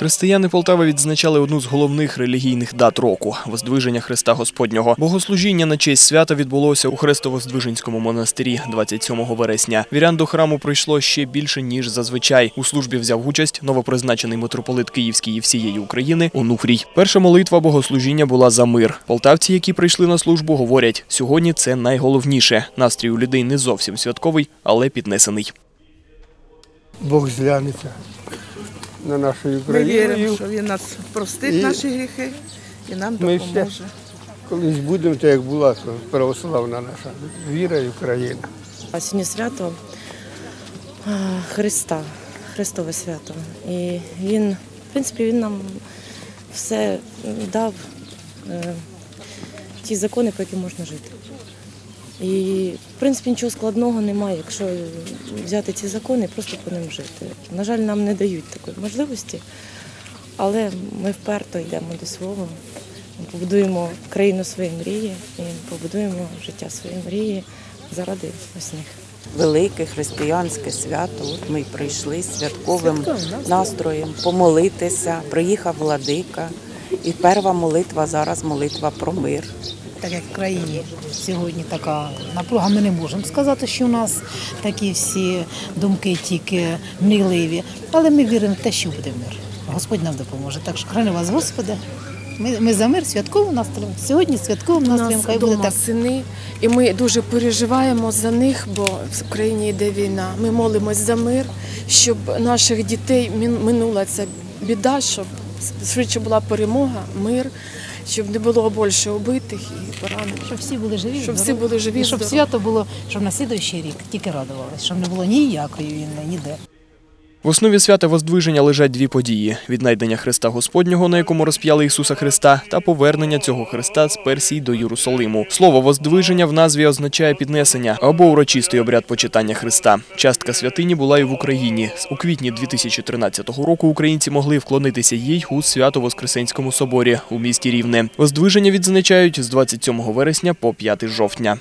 Християни Полтави відзначали одну з головних релігійних дат року Воздвиження Христа Господнього. Богослужіння на честь свята відбулося у Христово-Здвиженському монастирі 27 вересня. Вірян до храму прийшло ще більше ніж зазвичай. У службі взяв участь новопризначений митрополит Київський і всієї України Онуфрій. Перша молитва богослужіння була за мир. Полтавці, які прийшли на службу, говорять: сьогодні це найголовніше. Настрій у людей не зовсім святковий, але піднесений. Бог зглянеться на нашу Ми Україну. віримо, що він нас простить і- наші гріхи і нам Ми ще- допоможе. Колись будемо, так як була то православна наша віра і Україна. А Сьогодні свято а, Христа, Христове свято. І він, в принципі, він нам все дав е, ті закони, по яким можна жити. І, в принципі, нічого складного немає, якщо взяти ці закони і просто по ним жити. На жаль, нам не дають такої можливості, але ми вперто йдемо до свого. Побудуємо країну своєї мрії і побудуємо життя своєї мрії заради ось них. велике християнське свято. От ми прийшли з святковим настроєм помолитися. Приїхав владика. І перша молитва зараз молитва про мир. Так як в країні сьогодні така напруга, ми не можемо сказати, що у нас такі всі думки тільки мрійливі. Але ми віримо в те, що буде мир. Господь нам допоможе. Так що храни вас, Господи. Ми, ми за мир святковим настроєм. Сьогодні святковим У настроєм. нас Хай буде вдома так. сини, і ми дуже переживаємо за них, бо в Україні йде війна. Ми молимось за мир, щоб наших дітей минула ця біда, щоб швидше була перемога, мир, щоб не було більше убитих і поранених. Щоб всі були живі, Щоб всі були живі, І щоб здорові. свято було, щоб на слідуючий рік тільки радувалися, щоб не було ніякої війни, ніде. В основі свята Воздвиження лежать дві події: віднайдення Христа Господнього, на якому розп'яли Ісуса Христа, та повернення цього Христа з Персії до Єрусалиму. Слово Воздвиження в назві означає піднесення або урочистий обряд почитання Христа. Частка святині була і в Україні. У квітні 2013 року українці могли вклонитися їй у Свято-Воскресенському соборі у місті Рівне. Воздвиження відзначають з 27 вересня по 5 жовтня.